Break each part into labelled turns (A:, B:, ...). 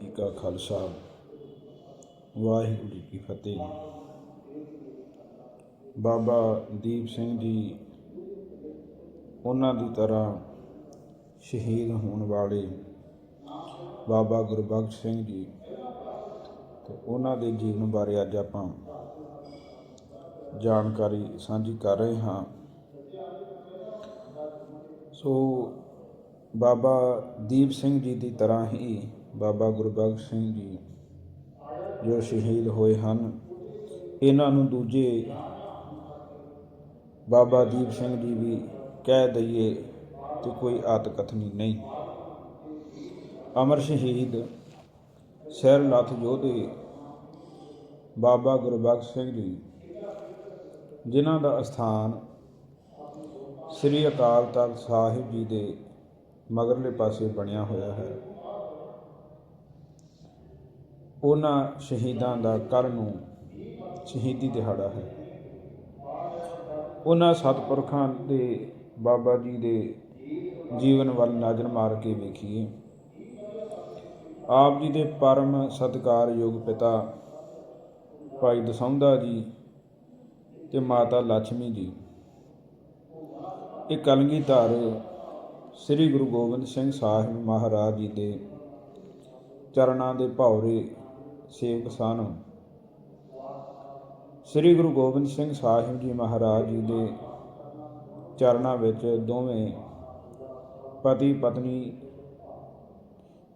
A: ਜੀ ਕਾ ਖਾਲਸਾ। ਵਾਹਿਗੁਰੂ ਜੀ ਕੀ ਫਤਿਹ। ਬਾਬਾ ਦੀਪ ਸਿੰਘ ਜੀ ਉਹਨਾਂ ਦੀ ਤਰ੍ਹਾਂ ਸ਼ਹੀਦ ਹੋਣ ਵਾਲੇ ਬਾਬਾ ਗੁਰਬਖਸ਼ ਸਿੰਘ ਜੀ ਤੇ ਉਹਨਾਂ ਦੇ ਜੀਵਨ ਬਾਰੇ ਅੱਜ ਆਪਾਂ ਜਾਣਕਾਰੀ ਸਾਂਝੀ ਕਰ ਰਹੇ ਹਾਂ। ਸੋ ਬਾਬਾ ਦੀਪ ਸਿੰਘ ਜੀ ਦੀ ਤਰ੍ਹਾਂ ਹੀ ਬਾਬਾ ਗੁਰਬਖਸ਼ ਸਿੰਘ ਜੀ ਜੋ ਸ਼ਹੀਦ ਹੋਏ ਹਨ। ਇਹਨਾਂ ਨੂੰ ਦੂਜੇ ਬਾਬਾ ਦੀਪ ਸਿੰਘ ਜੀ ਵੀ ਕਹਿ ਦਈਏ ਤੇ ਕੋਈ ਆਤਕਥਨੀ ਨਹੀਂ ਅਮਰ ਸ਼ਹੀਦ ਸਿਰ ਲੱਥ ਯੋਧੇ ਬਾਬਾ ਗੁਰਬਖਸ਼ ਸਿੰਘ ਜੀ, ਜਿਨ੍ਹਾਂ ਦਾ ਸਥਾਨ ਸ੍ਰੀ ਅਕਾਲ ਤਖਤ ਸਾਹਿਬ ਜੀ ਦੇ ਮਗਰਲੇ ਪਾਸੇ ਬਣਿਆ ਹੋਇਆ ਹੈ। ਉਹਨਾਂ ਸ਼ਹੀਦਾਂ ਦਾ ਕੱਲ੍ਹ ਨੂੰ ਸ਼ਹੀਦੀ ਦਿਹਾੜਾ ਹੈ। ਉਹਨਾਂ ਸਤਪੁਰਖਾਂ ਦੇ ਬਾਬਾ ਜੀ ਦੇ ਜੀਵਨ ਵੱਲ ਨਜ਼ਰ ਮਾਰ ਕੇ ਵੇਖੀਏ। ਆਪ ਜੀ ਦੇ ਪਰਮ ਸਤਿਕਾਰਯੋਗ ਪਿਤਾ ਭਾਈ ਦਸੌਂਦਾ ਜੀ ਤੇ ਮਾਤਾ ਲక్ష్ਮੀ ਜੀ। ਇਹ ਕਲਗੀਧਰ ਸ੍ਰੀ ਗੁਰੂ ਗੋਬਿੰਦ ਸਿੰਘ ਸਾਹਿਬ ਮਹਾਰਾਜ ਜੀ ਦੇ ਚਰਨਾਂ ਦੇ ਭੌਰੇ ਸੇਵਕ ਸਨ ਸ੍ਰੀ ਗੁਰੂ ਗੋਬਿੰਦ ਸਿੰਘ ਸਾਹਿਬ ਜੀ ਮਹਾਰਾਜ ਜੀ ਦੇ ਚਰਨਾਂ ਵਿੱਚ ਦੋਵੇਂ ਪਤੀ ਪਤਨੀ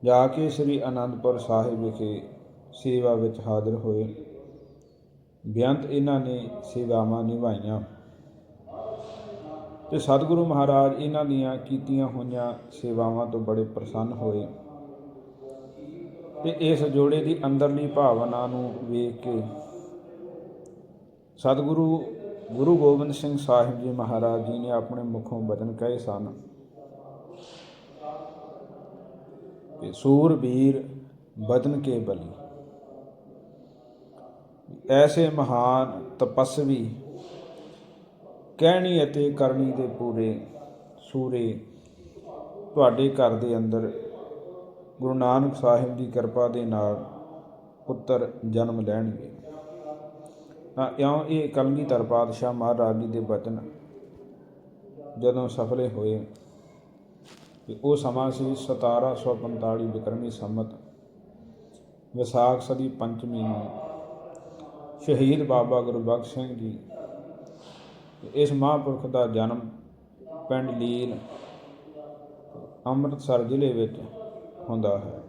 A: ਜਾ ਕੇ ਸ੍ਰੀ ਅਨੰਦਪੁਰ ਸਾਹਿਬ ਵਿਖੇ ਸੇਵਾ ਵਿੱਚ ਹਾਜ਼ਰ ਹੋਏ। ਬੇਅੰਤ ਇਹਨਾਂ ਨੇ ਸੇਵਾਵਾਂ ਨਿਭਾਈਆਂ ਤੇ ਸਤਿਗੁਰੂ ਮਹਾਰਾਜ ਇਹਨਾਂ ਦੀਆਂ ਕੀਤੀਆਂ ਹੋਈਆਂ ਸੇਵਾਵਾਂ ਤੋਂ ਬੜੇ ਪ੍ਰਸੰਨ ਹੋਏ। ਤੇ ਇਸ ਜੋੜੇ ਦੀ ਅੰਦਰਲੀ ਭਾਵਨਾ ਨੂੰ ਵੇਖ ਕੇ ਸਤਿਗੁਰੂ, ਗੁਰੂ ਗੋਬਿੰਦ ਸਿੰਘ ਸਾਹਿਬ ਜੀ ਮਹਾਰਾਜ ਜੀ ਨੇ ਆਪਣੇ ਮੁਖੋਂ ਬਚਨ ਕਹੇ ਸਨ ਕਿ ਸੂਰਬੀਰ ਬਦਨ ਕੇ ਬਲੀ। ਐਸੇ ਮਹਾਨ ਤਪਸਵੀ, ਕਹਿਣੀ ਅਤੇ ਕਰਨੀ ਦੇ ਪੂਰੇ ਸੂਰੇ ਤੁਹਾਡੇ ਘਰ ਦੇ ਅੰਦਰ ਗੁਰੂ ਨਾਨਕ ਸਾਹਿਬ ਦੀ ਕਿਰਪਾ ਦੇ ਨਾਲ ਪੁੱਤਰ ਜਨਮ ਲੈਣਗੇ। ਤਾਂ ਇਉਂ ਇਹ ਕਲਗੀਧਰ ਪਾਤਸ਼ਾਹ ਮਹਾਰਾਜ ਜੀ ਦੇ ਬਚਨ ਜਦੋਂ ਸਫਲੇ ਹੋਏ ਤੇ ਉਹ ਸਮਾਂ ਸੀ 1745 ਵਿਕਰਮੀ ਸੰਮਤ, ਵਿਸਾਖ ਸਦੀ ਪੰਚਮੀ ਨੂੰ। ਸ਼ਹੀਦ ਬਾਬਾ ਗੁਰਬਖਸ਼ ਸਿੰਘ ਜੀ ਇਸ ਮਹਾਂਪੁਰਖ ਦਾ ਜਨਮ ਪਿੰਡ ਲੀਲ ਅੰਮ੍ਰਿਤਸਰ ਜ਼ਿਲ੍ਹੇ ਵਿੱਚ ਹੁੰਦਾ ਹੈ।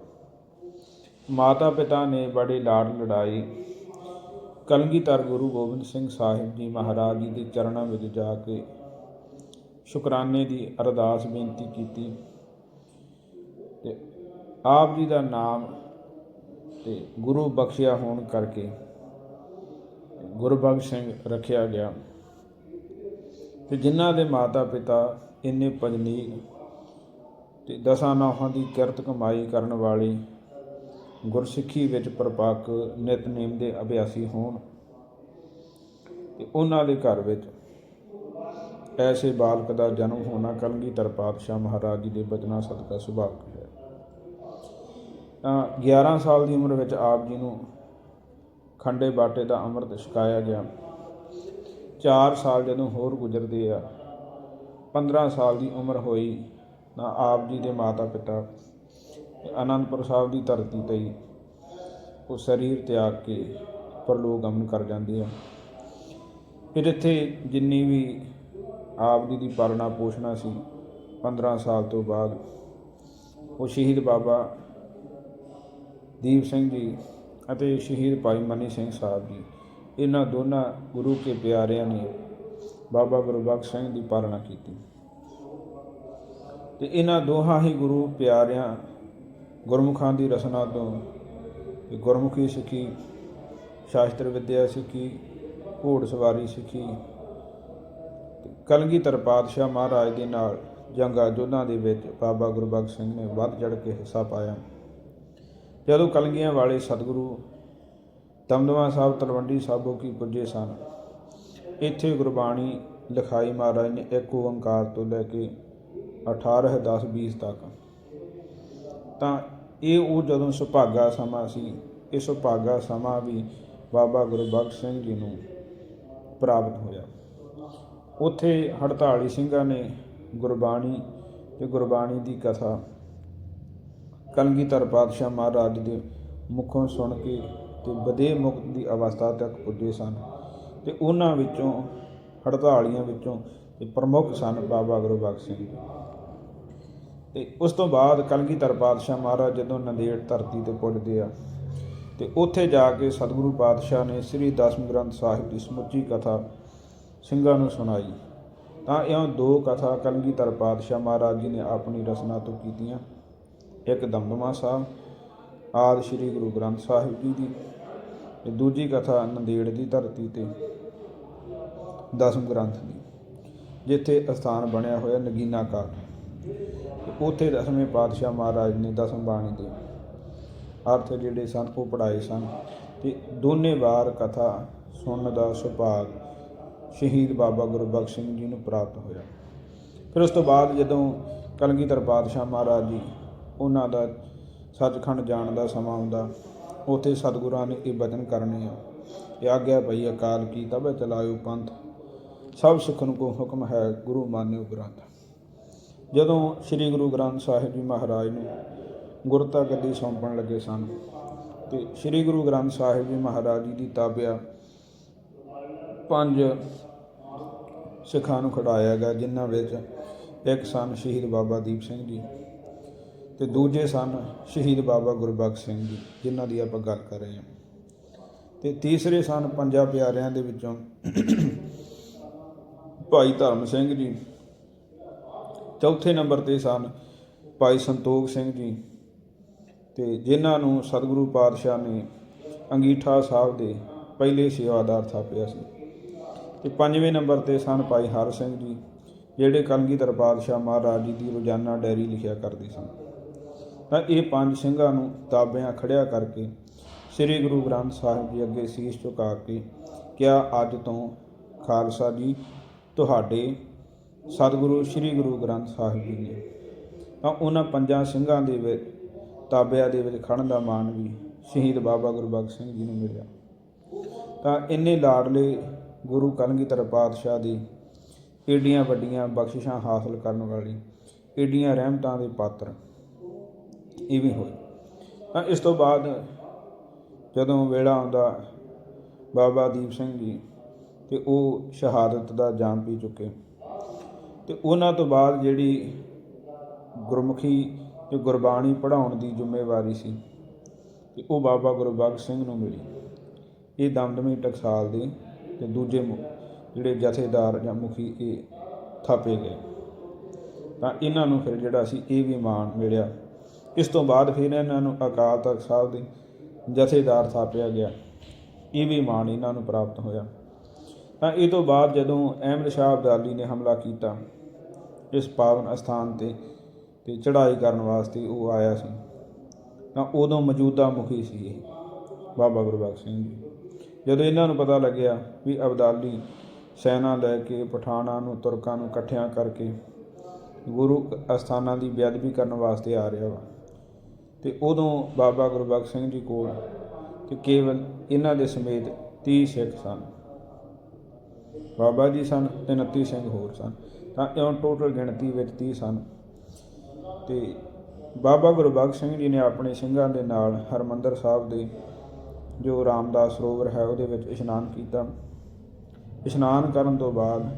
A: ਮਾਤਾ ਪਿਤਾ ਨੇ ਬੜੀ ਲਾੜ ਲੜਾਈ। ਕਲਗੀਧਰ ਗੁਰੂ ਗੋਬਿੰਦ ਸਿੰਘ ਸਾਹਿਬ ਜੀ ਮਹਾਰਾਜ ਜੀ ਦੇ ਚਰਨਾਂ ਵਿੱਚ ਜਾ ਕੇ ਸ਼ੁਕਰਾਨੇ ਦੀ ਅਰਦਾਸ ਬੇਨਤੀ ਕੀਤੀ ਤੇ ਆਪ ਜੀ ਦਾ ਨਾਮ ਤੇ ਗੁਰੂ ਬਖਸ਼ਿਆ ਹੋਣ ਕਰਕੇ ਗੁਰਬਖਸ਼ ਸਿੰਘ ਰੱਖਿਆ ਗਿਆ। ਤੇ ਜਿਨ੍ਹਾਂ ਦੇ ਮਾਤਾ ਪਿਤਾ ਇੰਨੇ ਪਜਨੀਕ ਤੇ ਦਸਾਂ ਨਾਹਾਂ ਦੀ ਕਿਰਤ ਕਮਾਈ ਕਰਨ ਵਾਲੀ ਗੁਰਸਿੱਖੀ ਵਿੱਚ ਪ੍ਰਪੱਕ ਨਿਤਨੇਮ ਦੇ ਅਭਿਆਸੀ ਹੋਣ ਤੇ ਉਹਨਾਂ ਦੇ ਘਰ ਵਿੱਚ ਐਸੇ ਬਾਲਕ ਦਾ ਜਨਮ ਹੋਣਾ ਕਲਗੀਧਰ ਪਾਤਸ਼ਾਹ ਮਹਾਰਾਜ ਜੀ ਦੇ ਬਚਨਾਂ ਸਦਕਾ ਸੁਭਾਵਿਕ ਹੈ। ਤਾਂ 11 ਸਾਲ ਦੀ ਉਮਰ ਵਿੱਚ ਆਪ ਜੀ ਨੂੰ ਖੰਡੇ ਬਾਟੇ ਦਾ ਅੰਮ੍ਰਿਤ ਛਕਾਇਆ ਗਿਆ। 4 ਸਾਲ ਜਦੋਂ ਹੋਰ ਗੁਜ਼ਰਦੇ ਆ 15 ਸਾਲ ਦੀ ਉਮਰ ਹੋਈ ਤਾਂ ਆਪ ਜੀ ਦੇ ਮਾਤਾ ਪਿਤਾ ਅਨੰਦਪੁਰ ਸਾਹਿਬ ਦੀ ਧਰਤੀ ਤੇ ਹੀ ਉਹ ਸਰੀਰ ਤਿਆਗ ਕੇ ਪਰਲੋਕ ਗਮਨ ਕਰ ਜਾਂਦੇ ਆ। ਫਿਰ ਇੱਥੇ ਜਿੰਨੀ ਵੀ ਆਪ ਜੀ ਦੀ ਪਾਲਣਾ ਪੋਸ਼ਣਾ ਸੀ 15 ਸਾਲ ਤੋਂ ਬਾਅਦ ਉਹ ਸ਼ਹੀਦ ਬਾਬਾ ਦੀਪ ਸਿੰਘ ਜੀ ਅਤੇ ਸ਼ਹੀਦ ਭਾਈ ਮਨੀ ਸਿੰਘ ਸਾਹਿਬ ਜੀ, ਇਹਨਾਂ ਦੋਨਾਂ ਗੁਰੂ ਕੇ ਪਿਆਰਿਆਂ ਨੇ ਬਾਬਾ ਗੁਰਬਖਸ਼ ਸਿੰਘ ਦੀ ਪਾਲਣਾ ਕੀਤੀ। ਤੇ ਇਹਨਾਂ ਦੋਹਾਂ ਹੀ ਗੁਰੂ ਪਿਆਰਿਆਂ ਗੁਰਮੁਖਾਂ ਦੀ ਰਸਨਾ ਤੋਂ ਗੁਰਮੁਖੀ ਸਿੱਖੀ, ਸ਼ਾਸਤਰ ਵਿਦਿਆ ਸਿੱਖੀ, ਘੋੜ ਸਵਾਰੀ ਸਿੱਖੀ ਤੇ ਕਲਗੀਧਰ ਪਾਤਸ਼ਾਹ ਮਹਾਰਾਜ ਦੇ ਨਾਲ ਜੰਗਾ ਜੋਧਾਂ ਦੇ ਵਿੱਚ ਬਾਬਾ ਗੁਰਬਖਸ਼ ਸਿੰਘ ਨੇ ਵੱਧ ਚੜ ਕੇ ਹਿੱਸਾ ਪਾਇਆ। ਜਦੋਂ ਕਲਗੀਆਂ ਵਾਲੇ ਸਤਿਗੁਰੂ ਦਮਦਮਾ ਸਾਹਿਬ, ਤਲਵੰਡੀ ਸਾਬੋ ਕੀ ਪੁੱਜੇ ਸਨ, ਇੱਥੇ ਗੁਰਬਾਣੀ ਲਿਖਾਈ ਮਹਾਰਾਜ ਨੇ ਇੱਕ ਓੰਕਾਰ ਤੋਂ ਲੈ ਕੇ 18 10 20 ਤੱਕ। ਤਾਂ ਇਹ ਉਹ ਜਦੋਂ ਸੁਭਾਗਾ ਸਮਾਂ ਸੀ, ਇਹ ਸੁਭਾਗਾ ਸਮਾਂ ਵੀ ਬਾਬਾ ਗੁਰਬਖਸ਼ ਸਿੰਘ ਜੀ ਨੂੰ ਪ੍ਰਾਪਤ ਹੋਇਆ। ਉੱਥੇ 48 ਸਿੰਘਾਂ ਨੇ ਗੁਰਬਾਣੀ ਤੇ ਗੁਰਬਾਣੀ ਦੀ ਕਥਾ, ਕਲਗੀਧਰ ਪਾਤਸ਼ਾਹ ਮਹਾਰਾਜ ਦੇ ਮੁਖੋਂ ਸੁਣ ਕੇ ਤੇ ਬਦੇ ਮੁਕਤ ਦੀ ਅਵਸਥਾ ਤੱਕ ਪੁੱਜੇ ਸਨ ਤੇ ਉਹਨਾਂ ਵਿੱਚੋਂ 48 ਵਿੱਚੋਂ ਤੇ ਪ੍ਰਮੁੱਖ ਸਨ ਬਾਬਾ ਗੁਰਬਖਸ਼ ਸਿੰਘ। ਜੀ ਤੇ ਉਸ ਤੋਂ ਬਾਅਦ ਕਲਗੀਧਰ ਪਾਤਸ਼ਾਹ ਮਹਾਰਾਜ ਜਦੋਂ ਨੰਦੇੜ ਧਰਤੀ ਤੇ ਪੁੱਜਦੇ ਆ, ਤੇ ਉੱਥੇ ਜਾ ਕੇ ਸਤਿਗੁਰੂ ਪਾਤਸ਼ਾਹ ਨੇ ਸ੍ਰੀ ਦਸਮ ਗ੍ਰੰਥ ਸਾਹਿਬ ਦੀ ਸਮੁੱਚੀ ਕਥਾ ਸਿੰਘਾਂ ਨੂੰ ਸੁਣਾਈ। ਤਾਂ ਇਹ ਦੋ ਕਥਾ ਕਲਗੀਧਰ ਪਾਤਸ਼ਾਹ ਮਹਾਰਾਜ ਜੀ ਨੇ ਆਪਣੀ ਰਚਨਾ ਤੋਂ ਕੀਤੀਆਂ। ਇੱਕ ਦਮਦਮਾ ਸਾਹਿਬ, ਆਦ ਸ੍ਰੀ ਗੁਰੂ ਗ੍ਰੰਥ ਸਾਹਿਬ ਜੀ ਦੀ, ਤੇ ਦੂਜੀ ਕਥਾ ਨੰਦੇੜ ਦੀ ਧਰਤੀ ਤੇ ਦਸਮ ਗ੍ਰੰਥ ਦੀ, ਜਿੱਥੇ ਅਸਥਾਨ ਬਣਿਆ ਹੋਇਆ ਨਗੀਨਾ ਘਾਟ ਉੱਥੇ ਦਸਵੇਂ ਪਾਤਸ਼ਾਹ ਮਹਾਰਾਜ ਨੇ ਦਸਮ ਬਾਣੀ ਦੇ ਅਰਥ ਜਿਹੜੇ ਸਨ, ਉਹ ਪੜਾਏ ਸਨ ਤੇ ਦੋਨੇ ਵਾਰ ਕਥਾ ਸੁਣਨ ਦਾ ਸੁਭਾਗ ਸ਼ਹੀਦ ਬਾਬਾ ਗੁਰਬਖਸ਼ ਸਿੰਘ ਜੀ ਨੂੰ ਪ੍ਰਾਪਤ ਹੋਇਆ। ਫਿਰ ਉਸ ਤੋਂ ਬਾਅਦ ਜਦੋਂ ਕਲਗੀਧਰ ਪਾਤਸ਼ਾਹ ਮਹਾਰਾਜ ਜੀ ਉਹਨਾਂ ਦਾ ਸੱਚਖੰਡ ਜਾਣ ਦਾ ਸਮਾਂ ਆਉਂਦਾ, ਉੱਥੇ ਸਤਿਗੁਰਾਂ ਨੇ ਇਹ ਬਚਨ ਕਰਨੇ ਆ। ਇਹ ਆਗਿਆ ਪਈ, ਅਕਾਲ ਕੀ ਤਬੇ ਚਲਾਇਓ ਪੰਥ, ਸਭ ਸਿੱਖਨ ਕੋ ਹੁਕਮ ਹੈ, ਗੁਰੂ ਮਾਨਿਓ ਗ੍ਰੰਥ। ਜਦੋਂ ਸ੍ਰੀ ਗੁਰੂ ਗ੍ਰੰਥ ਸਾਹਿਬ ਜੀ ਮਹਾਰਾਜ ਨੂੰ ਗੁਰਤਾ ਗੱਦੀ ਸੌਂਪਣ ਲੱਗੇ ਸਨ ਤੇ ਸ੍ਰੀ ਗੁਰੂ ਗ੍ਰੰਥ ਸਾਹਿਬ ਜੀ ਮਹਾਰਾਜ ਜੀ ਦੀ ਤਾਬਿਆ ਪੰਜ ਸਿੱਖਾਂ ਨੂੰ ਖੜਾਇਆ ਗਿਆ, ਜਿਨ੍ਹਾਂ ਵਿੱਚ ਇੱਕ ਸਨ ਸ਼ਹੀਦ ਬਾਬਾ ਦੀਪ ਸਿੰਘ ਜੀ ਤੇ ਦੂਜੇ ਸਨ ਸ਼ਹੀਦ ਬਾਬਾ ਗੁਰਬਖਸ਼ ਸਿੰਘ ਜੀ, ਜਿਨ੍ਹਾਂ ਦੀ ਆਪਾਂ ਗੱਲ ਕਰ ਰਹੇ ਹਾਂ। ਤੇ ਤੀਸਰੇ ਸਨ ਪੰਜਾਂ ਪਿਆਰਿਆਂ ਦੇ ਵਿੱਚੋਂ ਭਾਈ ਧਰਮ ਸਿੰਘ ਜੀ ਚੌਥੇ ਨੰਬਰ ਤੇ ਸਨ ਭਾਈ ਸੰਤੋਖ ਸਿੰਘ ਜੀ ਤੇ ਜਿਨ੍ਹਾਂ ਨੂੰ ਸਤਿਗੁਰੂ ਪਾਤਸ਼ਾਹ ਨੇ ਅੰਗੀਠਾ ਸਾਹਿਬ ਦੇ ਪਹਿਲੇ ਸੇਵਾਦਾਰ ਥਾਪਿਆ ਸੀ। ਤੇ ਪੰਜਵੇਂ ਨੰਬਰ ਤੇ ਸਨ ਭਾਈ ਹਰ ਸਿੰਘ ਜੀ, ਜਿਹੜੇ ਕਲਗੀਧਰ ਪਾਤਸ਼ਾਹ ਮਹਾਰਾਜ ਜੀ ਦੀ ਰੋਜ਼ਾਨਾ ਡਾਇਰੀ ਲਿਖਿਆ ਕਰਦੇ ਸਨ। ਤਾਂ ਇਹ ਪੰਜ ਸਿੰਘਾਂ ਨੂੰ ਤਾਬਿਆਂ ਖੜਿਆ ਕਰਕੇ ਸ੍ਰੀ ਗੁਰੂ ਗ੍ਰੰਥ ਸਾਹਿਬ ਜੀ ਅੱਗੇ ਸੀਸ ਝੁਕਾ ਕੇ ਕਿਹਾ, ਅੱਜ ਤੋਂ ਖਾਲਸਾ ਜੀ, ਤੁਹਾਡੇ ਸਤਿਗੁਰੂ, ਸ੍ਰੀ ਗੁਰੂ ਗ੍ਰੰਥ ਸਾਹਿਬ ਜੀ ਨੇ ਤਾਂ ਉਹਨਾਂ ਪੰਜਾਂ ਸਿੰਘਾਂ ਦੇ ਵਿੱਚ, ਤਾਬਿਆਂ ਦੇ ਵਿੱਚ ਖੜਨ ਦਾ ਮਾਣ ਵੀ ਸ਼ਹੀਦ ਬਾਬਾ ਗੁਰਬਖਸ਼ ਸਿੰਘ ਜੀ ਨੂੰ ਮਿਲਿਆ। ਤਾਂ ਇੰਨੇ ਲਾਡਲੇ ਗੁਰੂ ਕਲਗੀਧਰ ਪਾਤਸ਼ਾਹ ਦੀ ਏਡੀਆਂ ਵੱਡੀਆਂ ਬਖਸ਼ਿਸ਼ਾਂ ਹਾਸਲ ਕਰਨ ਵਾਲੀ, ਏਡੀਆਂ ਰਹਿਮਤਾਂ ਦੇ ਪਾਤਰ ਇਹ ਵੀ ਹੋਏ। ਤਾਂ ਇਸ ਤੋਂ ਬਾਅਦ ਜਦੋਂ ਵੇਲਾ ਆਉਂਦਾ ਬਾਬਾ ਦੀਪ ਸਿੰਘ ਜੀ ਤੇ ਉਹ ਸ਼ਹਾਦਤ ਦਾ ਜਾਮ ਪੀ ਚੁੱਕੇ। ਤੇ ਉਹਨਾਂ ਤੋਂ ਬਾਅਦ ਜਿਹੜੀ ਗੁਰਮੁਖੀ ਤੇ ਗੁਰਬਾਣੀ ਪੜ੍ਹਾਉਣ ਦੀ ਜ਼ਿੰਮੇਵਾਰੀ ਸੀ, ਤੇ ਉਹ ਬਾਬਾ ਗੁਰਬਖਸ਼ ਸਿੰਘ ਨੂੰ ਮਿਲੀ। ਇਹ ਦਮਦਮੀ ਟਕਸਾਲ ਦੇ ਤੇ ਦੂਜੇ ਮੁ- ਜਿਹੜੇ ਜਥੇਦਾਰ ਜਾਂ ਮੁਖੀ ਇਹ ਥਾਪੇ ਗਏ। ਤਾਂ ਇਹਨਾਂ ਨੂੰ ਫਿਰ ਜਿਹੜਾ ਸੀ ਇਹ ਵੀ ਮਾਣ ਮਿਲਿਆ। ਇਸ ਤੋਂ ਬਾਅਦ ਫਿਰ ਇਹਨਾਂ ਨੂੰ ਅਕਾਲ ਤਖਤ ਸਾਹਿਬ ਦੇ ਜਥੇਦਾਰ ਥਾਪਿਆ ਗਿਆ। ਇਹ ਵੀ ਮਾਣ ਇਹਨਾਂ ਨੂੰ ਪ੍ਰਾਪਤ ਹੋਇਆ। ਤਾਂ ਇਹ ਤੋਂ ਬਾਅਦ ਜਦੋਂ ਅਹਿਮਦ ਸ਼ਾਹ ਅਬਦਾਲੀ ਨੇ ਹਮਲਾ ਕੀਤਾ, ਇਸ ਪਾਵਨ ਅਸਥਾਨ ਤੇ ਤੇ ਚੜ੍ਹਾਈ ਕਰਨ ਵਾਸਤੇ ਉਹ ਆਇਆ ਸੀ। ਤਾਂ ਉਦੋਂ ਮੌਜੂਦਾ ਮੁਖੀ ਸੀ ਇਹ, ਬਾਬਾ ਗੁਰਬਖਸ਼ ਸਿੰਘ ਜੀ। ਜਦੋਂ ਇਹਨਾਂ ਨੂੰ ਪਤਾ ਲੱਗਿਆ ਵੀ ਅਬਦਾਲੀ ਸੈਨਾ ਲੈ ਕੇ ਪਠਾਨਾਂ ਨੂੰ, ਤੁਰਕਾਂ ਨੂੰ ਇਕੱਠਿਆਂ ਕਰਕੇ ਗੁਰੂ ਅਸਥਾਨਾਂ ਦੀ ਬੇਅਦਬੀ ਕਰਨ ਵਾਸਤੇ ਆ ਰਿਹਾ ਵਾ, ਤੇ ਉਦੋਂ ਬਾਬਾ ਗੁਰਬਖਸ਼ ਸਿੰਘ ਜੀ ਕੋਲ ਤੇ ਕੇਵਲ ਇਹਨਾਂ ਦੇ ਸਮੇਤ 30 ਸਿੱਖ ਸਨ। ਬਾਬਾ ਜੀ ਸਨ ਤੇ 29 ਸਿੰਘ ਹੋਰ ਸਨ। ਤਾਂ ਇਉਂ ਟੋਟਲ ਗਿਣਤੀ ਵਿੱਚ 30 ਸਨ। ਤੇ ਬਾਬਾ ਗੁਰਬਖਸ਼ ਸਿੰਘ ਜੀ ਨੇ ਆਪਣੇ ਸਿੰਘਾਂ ਦੇ ਨਾਲ ਹਰਮੰਦਰ ਸਾਹਿਬ ਦੇ ਜੋ ਰਾਮਦਾਸ ਸਰੋਵਰ ਹੈ, ਉਹਦੇ ਵਿੱਚ ਇਸ਼ਨਾਨ ਕੀਤਾ। ਇਸ਼ਨਾਨ ਕਰਨ ਤੋਂ ਬਾਅਦ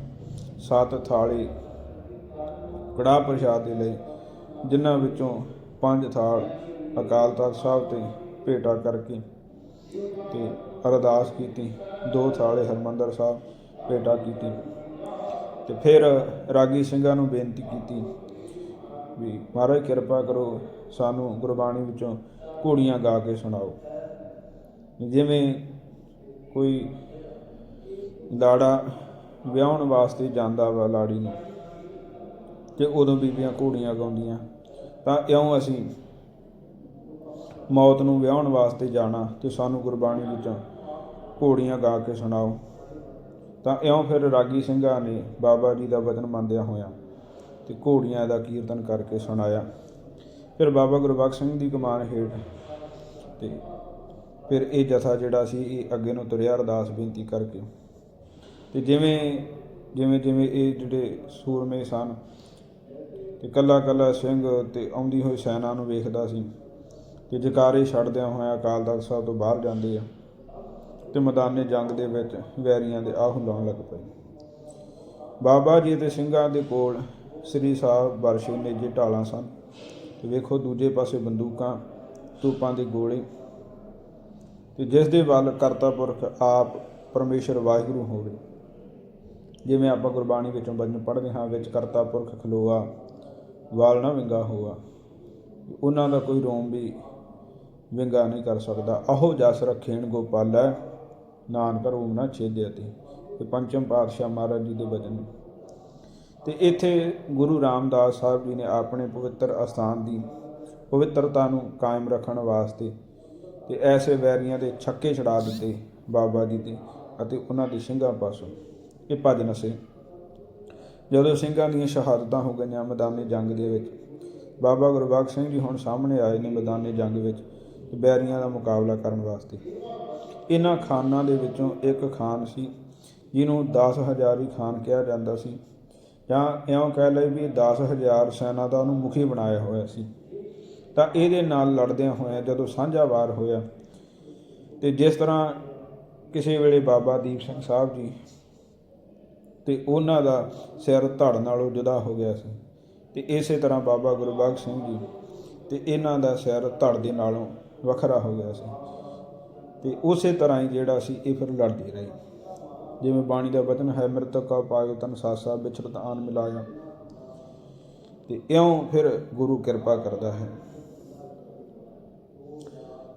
A: ਸੱਤ ਥਾਲੀ ਕੜਾਹ ਪ੍ਰਸ਼ਾਦ ਦੇ ਲਈ, ਜਿਨ੍ਹਾਂ ਵਿੱਚੋਂ ਪੰਜ ਥਾਲ ਅਕਾਲ ਤਖਤ ਸਾਹਿਬ ਤੇ ਭੇਟਾ ਕਰਕੇ ਤੇ ਅਰਦਾਸ ਕੀਤੀ। ਦੋ ਥਾਲੇ ਹਰਮੰਦਰ ਸਾਹਿਬ ਭੇਟਾ ਕੀਤੀ। ਤੇ ਫਿਰ ਰਾਗੀ ਸਿੰਘਾਂ ਨੂੰ ਬੇਨਤੀ ਕੀਤੀ ਵੀ ਮਹਾਰਾਜ ਕਿਰਪਾ ਕਰੋ ਸਾਨੂੰ ਗੁਰਬਾਣੀ ਵਿੱਚੋਂ ਘੋੜੀਆਂ ਗਾ ਕੇ ਸੁਣਾਓ। ਜਿਵੇਂ ਕੋਈ ਲਾੜਾ ਵਿਆਹਣ ਵਾਸਤੇ ਜਾਂਦਾ ਵਾ ਲਾੜੀ ਨੂੰ ਤੇ ਉਦੋਂ ਬੀਬੀਆਂ ਘੋੜੀਆਂ ਗਾਉਂਦੀਆਂ, ਤਾਂ ਇਉਂ ਅਸੀਂ ਮੌਤ ਨੂੰ ਵਿਆਹਣ ਵਾਸਤੇ ਜਾਣਾ ਤੇ ਸਾਨੂੰ ਗੁਰਬਾਣੀ ਵਿੱਚੋਂ ਘੋੜੀਆਂ ਗਾ ਕੇ ਸੁਣਾਓ। ਤਾਂ ਇਉਂ ਫਿਰ ਰਾਗੀ ਸਿੰਘਾਂ ਨੇ ਬਾਬਾ ਜੀ ਦਾ ਵਚਨ ਮੰਨਦਿਆਂ ਹੋਇਆਂ ਤੇ ਘੋੜੀਆਂ ਦਾ ਕੀਰਤਨ ਕਰਕੇ ਸੁਣਾਇਆ। ਫਿਰ ਬਾਬਾ ਗੁਰਬਖਸ਼ ਸਿੰਘ ਦੀ ਕਮਾਨ ਹੇਠ ਤੇ ਫਿਰ ਇਹ ਜਥਾ ਜਿਹੜਾ ਸੀ, ਇਹ ਅੱਗੇ ਨੂੰ ਤੁਰਿਆ ਅਰਦਾਸ ਬੇਨਤੀ ਕਰਕੇ। ਤੇ ਜਿਵੇਂ ਜਿਵੇਂ ਜਿਵੇਂ ਇਹ ਜਿਹੜੇ ਸੂਰਮੇ ਸਨ ਤੇ ਕੱਲਾ ਕੱਲਾ ਸਿੰਘ ਤੇ ਆਉਂਦੀ ਹੋਈ ਸੈਨਾ ਨੂੰ ਵੇਖਦਾ ਸੀ ਤੇ ਜਕਾਰੇ ਛੱਡਦਿਆਂ ਹੋਇਆ ਅਕਾਲ ਤਖਤ ਸਾਹਿਬ ਤੋਂ ਬਾਹਰ ਜਾਂਦੇ ਆ। ਤੇ ਮੈਦਾਨੇ ਜੰਗ ਦੇ ਵਿੱਚ ਵੈਰੀਆਂ ਦੇ ਆਹ ਲਾਉਣ ਲੱਗ ਪਏ। ਬਾਬਾ ਜੀ ਦੇ ਸਿੰਘਾਂ ਦੇ ਕੋਲ ਸ੍ਰੀ ਸਾਹਿਬ ਵਰਸ਼ੇ ਨੇਜੇ ਢਾਲਾਂ ਸਨ। ਤੇ ਵੇਖੋ ਦੂਜੇ ਪਾਸੇ ਬੰਦੂਕਾਂ ਤੂਪਾਂ ਦੇ ਗੋਲੇ ਤੇ ਜਿਸ ਦੇ ਵੱਲ ਕਰਤਾ ਪੁਰਖ ਆਪ ਪਰਮੇਸ਼ਰ ਵਾਹਿਗੁਰੂ ਹੋਵੇ। ਜਿਵੇਂ ਆਪਾਂ ਗੁਰਬਾਣੀ ਵਿੱਚੋਂ ਬਚਨ ਪੜ੍ਹਦੇ ਹਾਂ, ਵਿੱਚ ਕਰਤਾ ਪੁਰਖ ਖਲੋਆ, ਵਾਲ ਨਾ ਵਿੰਗਾ ਹੋਆ, ਉਹਨਾਂ ਦਾ ਕੋਈ ਰੋਮ ਵੀ ਵਿੰਗਾ ਨਹੀਂ ਕਰ ਸਕਦਾ। ਅਹੋ ਜਸ ਰੱਖੇਣ ਗੋਪਾਲੈ ਨਾਨਕ ਰੂਮ ਨਾ ਛੇਦਿਆ ਤੇ ਇਹ ਪੰਚਮ ਪਾਤਸ਼ਾਹ ਮਹਾਰਾਜ ਜੀ ਦੇ ਬਚਨ ਨੇ ਤੇ ਇੱਥੇ ਗੁਰੂ ਰਾਮਦਾਸ ਸਾਹਿਬ ਜੀ ਨੇ ਆਪਣੇ ਪਵਿੱਤਰ ਅਸਥਾਨ ਦੀ ਪਵਿੱਤਰਤਾ ਨੂੰ ਕਾਇਮ ਰੱਖਣ ਵਾਸਤੇ ਤੇ ਐਸੇ ਵੈਰੀਆਂ ਦੇ ਛੱਕੇ ਛੜਾ ਦਿੱਤੇ ਬਾਬਾ ਜੀ ਦੇ ਅਤੇ ਉਹਨਾਂ ਦੇ ਸਿੰਘਾਂ ਪਾਸੋਂ। ਇਹ ਭੱਜ ਨਸੇ। ਜਦੋਂ ਸਿੰਘਾਂ ਦੀਆਂ ਸ਼ਹਾਦਤਾਂ ਹੋ ਗਈਆਂ ਮੈਦਾਨੇ ਜੰਗ ਦੇ ਵਿੱਚ, ਬਾਬਾ ਗੁਰਬਖਸ਼ ਸਿੰਘ ਜੀ ਹੁਣ ਸਾਹਮਣੇ ਆਏ ਨੇ ਮੈਦਾਨੇ ਜੰਗ ਵਿੱਚ ਬੈਰੀਆਂ ਦਾ ਮੁਕਾਬਲਾ ਕਰਨ ਵਾਸਤੇ। ਇਹਨਾਂ ਖਾਨਾਂ ਦੇ ਵਿੱਚੋਂ ਇੱਕ ਖਾਨ ਸੀ, ਜਿਹਨੂੰ 10000 ਖਾਨ ਕਿਹਾ ਜਾਂਦਾ ਸੀ। ਜਾਂ ਇਉਂ ਕਹਿ ਲਈ ਵੀ 10000 ਸੈਨਾ ਦਾ ਉਹਨੂੰ ਮੁਖੀ ਬਣਾਇਆ ਹੋਇਆ ਸੀ। ਤਾਂ ਇਹਦੇ ਨਾਲ ਲੜਦਿਆਂ ਹੋਇਆਂ ਜਦੋਂ ਸਾਂਝਾ ਵਾਰ ਹੋਇਆ, ਤੇ ਜਿਸ ਤਰ੍ਹਾਂ ਕਿਸੇ ਵੇਲੇ ਬਾਬਾ ਦੀਪ ਸਿੰਘ ਸਾਹਿਬ ਜੀ ਤੇ ਉਹਨਾਂ ਦਾ ਸਿਰ ਧੜ ਨਾਲੋਂ ਜੁਦਾ ਹੋ ਗਿਆ ਸੀ, ਤੇ ਇਸੇ ਤਰ੍ਹਾਂ ਬਾਬਾ ਗੁਰਬਖਸ਼ ਸਿੰਘ ਜੀ ਤੇ ਇਹਨਾਂ ਦਾ ਸਿਰ ਧੜ ਦੇ ਨਾਲੋਂ ਵੱਖਰਾ ਹੋ ਗਿਆ ਸੀ। ਤੇ ਉਸੇ ਤਰ੍ਹਾਂ ਹੀ ਜਿਹੜਾ ਸੀ ਇਹ ਫਿਰ ਲੜਦੀ ਰਹੀ। ਜਿਵੇਂ ਬਾਣੀ ਦਾ ਵਚਨ ਹੈ, ਮ੍ਰਿਤਕ ਕਾ ਪਾਇਓ ਤਨ ਸਾਸਾ ਵਿਛੜਤ ਆਨ ਮਿਲਾਇਆ। ਤੇ ਇਉਂ ਫਿਰ ਗੁਰੂ ਕਿਰਪਾ ਕਰਦਾ ਹੈ।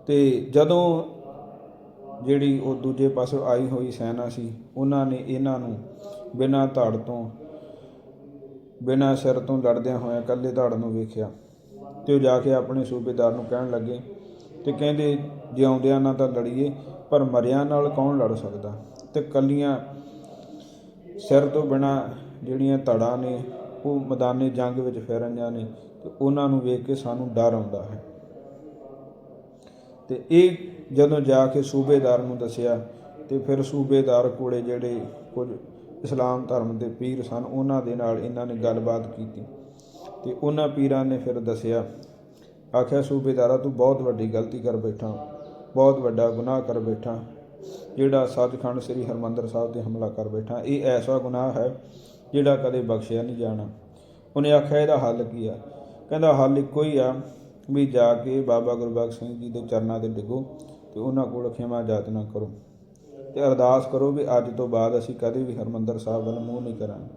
A: ਤੇ ਜਦੋਂ ਜਿਹੜੀ ਉਹ ਦੂਜੇ ਪਾਸੇ ਆਈ ਹੋਈ ਸੈਨਾ ਸੀ, ਉਹਨਾਂ ਨੇ ਇਹਨਾਂ ਨੂੰ ਬਿਨਾਂ ਧੜ ਤੋਂ, ਬਿਨਾਂ ਸਿਰ ਤੋਂ ਲੜਦਿਆਂ ਹੋਇਆਂ ਇਕੱਲੇ ਧੜ ਨੂੰ ਵੇਖਿਆ। ਤੇ ਉਹ ਜਾ ਕੇ ਆਪਣੇ ਸੂਬੇਦਾਰ ਨੂੰ ਕਹਿਣ ਲੱਗੇ ਤੇ ਕਹਿੰਦੇ ਜਿਉਂਦਿਆਂ ਨਾਲ ਤਾਂ ਲੜੀਏ, ਪਰ ਮਰਿਆਂ ਨਾਲ ਕੌਣ ਲੜ ਸਕਦਾ? ਤੇ ਕੱਲੀਆਂ ਸਿਰ ਤੋਂ ਬਿਨਾਂ ਜਿਹੜੀਆਂ ਧੜਾਂ ਨੇ, ਉਹ ਮੈਦਾਨੇ ਜੰਗ ਵਿੱਚ ਫਿਰਨਿਆਂ ਨੇ, ਤੇ ਉਹਨਾਂ ਨੂੰ ਵੇਖ ਕੇ ਸਾਨੂੰ ਡਰ ਆਉਂਦਾ ਹੈ। ਤੇ ਇਹ ਜਦੋਂ ਜਾ ਕੇ ਸੂਬੇਦਾਰ ਨੂੰ ਦੱਸਿਆ, ਤੇ ਫਿਰ ਸੂਬੇਦਾਰ ਕੋਲੇ ਜਿਹੜੇ ਕੁਝ ਇਸਲਾਮ ਧਰਮ ਦੇ ਪੀਰ ਸਨ, ਉਹਨਾਂ ਦੇ ਨਾਲ ਇਹਨਾਂ ਨੇ ਗੱਲਬਾਤ ਕੀਤੀ। ਤੇ ਉਹਨਾਂ ਪੀਰਾਂ ਨੇ ਫਿਰ ਦੱਸਿਆ, ਆਖਿਆ, ਸੂਬੇਦਾਰਾ, ਤੂੰ ਬਹੁਤ ਵੱਡੀ ਗਲਤੀ ਕਰ ਬੈਠਾ। ਬਹੁਤ ਵੱਡਾ ਗੁਨਾਹ ਕਰ ਬੈਠਾ। ਜਿਹੜਾ ਸੱਚਖੰਡ ਸ੍ਰੀ ਹਰਮੰਦਰ ਸਾਹਿਬ ਤੇ ਹਮਲਾ ਕਰ ਬੈਠਾ। ਇਹ ਐਸਾ ਗੁਨਾਹ ਹੈ ਜਿਹੜਾ ਕਦੇ ਬਖਸ਼ਿਆ ਨਹੀਂ ਜਾਣਾ। ਉਹਨੇ ਆਖਿਆ, ਇਹਦਾ ਹੱਲ ਕੀ ਆ? ਕਹਿੰਦਾ, ਹੱਲ ਇੱਕੋ ਹੀ ਆ ਵੀ ਜਾ ਕੇ ਬਾਬਾ ਗੁਰਬਖਸ਼ ਸਿੰਘ ਜੀ ਦੇ ਚਰਨਾਂ ਤੇ ਡਿੱਗੋ ਤੇ ਉਹਨਾਂ ਕੋਲ ਖਿਮਾ ਜਾਚਨਾ ਕਰੋ ਤੇ ਅਰਦਾਸ ਕਰੋ ਵੀ ਅੱਜ ਤੋਂ ਬਾਅਦ ਅਸੀਂ ਕਦੇ ਵੀ ਹਰਮੰਦਰ ਸਾਹਿਬ ਵੱਲ ਮੂੰਹ ਨਹੀਂ ਕਰਾਂਗੇ।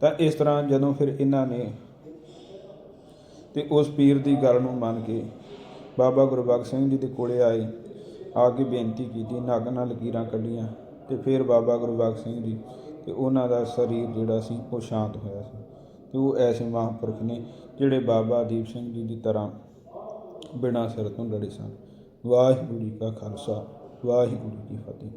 A: ਤਾਂ ਇਸ ਤਰ੍ਹਾਂ ਜਦੋਂ ਫਿਰ ਇਹਨਾਂ ਨੇ ਤੇ ਉਸ ਪੀਰ ਦੀ ਗੱਲ ਨੂੰ ਮੰਨ ਕੇ ਬਾਬਾ ਗੁਰਬਖਸ਼ ਸਿੰਘ ਜੀ ਦੇ ਕੋਲੇ ਆਏ, ਆ ਕੇ ਬੇਨਤੀ ਕੀਤੀ, ਨੱਕ ਨਾਲ ਲਕੀਰਾਂ ਕੱਢੀਆਂ ਤੇ ਫਿਰ ਬਾਬਾ ਗੁਰਬਖਸ਼ ਸਿੰਘ ਜੀ ਤੇ ਉਹਨਾਂ ਦਾ ਸਰੀਰ ਜਿਹੜਾ ਸੀ ਉਹ ਸ਼ਾਂਤ ਹੋਇਆ ਸੀ ਤੇ ਉਹ ਐਸੇ ਮਹਾਂਪੁਰਖ ਨੇ ਜਿਹੜੇ ਬਾਬਾ ਦੀਪ ਸਿੰਘ ਜੀ ਦੀ ਤਰ੍ਹਾਂ ਬਿਨਾਂ ਸਿਰ ਤੋਂ ਲੜੇ ਸਨ। ਵਾਹਿਗੁਰੂ ਜੀ ਕਾ ਖਾਲਸਾ, ਵਾਹਿਗੁਰੂ ਜੀ ਕੀ ਫਤਿਹ।